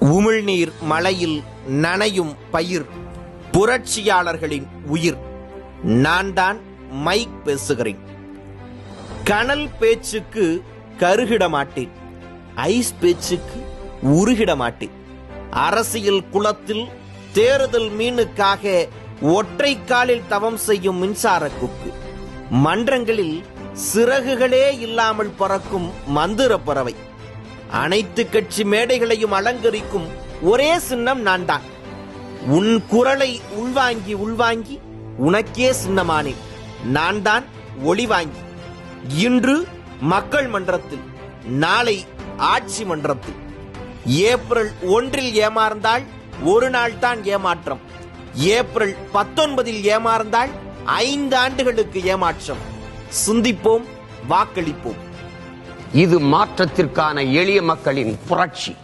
உமிழ்நீர் மழையில் நனையும் பயிர் புரட்சியாளர்களின் உயிர். நான் தான் மைக் பேசுகிறேன். கனல் பேச்சுக்கு கருகிட மாட்டேன் ஐஸ் பேச்சுக்கு உருகிட மாட்டேன் அரசியல் குளத்தில் தேர்தல் மீனுக்காக ஒற்றை காலில் தவம் செய்யும் மின்சார குக்கு. மன்றங்களில் சிறகுகளே இல்லாமல் பறக்கும் மந்திர பறவை. அனைத்து கட்சி மேடைகளையும் அலங்கரிக்கும் ஒரே சின்னம் நான் தான் உன் குரலை உள்வாங்கி உள்வாங்கி உனக்கே சின்னமானேன். நான் தான் ஒளி வாங்கி. இன்று மக்கள் மன்றத்தில் நாளை ஆட்சி மன்றத்தில். ஏப்ரல் ஒன்றில் ஏமாறந்தால் ஒரு நாள் தான் ஏமாற்றம். ஏப்ரல் பத்தொன்பதில் ஏமாறந்தால் ஐந்து ஆண்டுகளுக்கு ஏமாற்றம். சிந்திப்போம் வாக்களிப்போம். இது மாற்றத்திற்கான எளிய மக்களின் புரட்சி.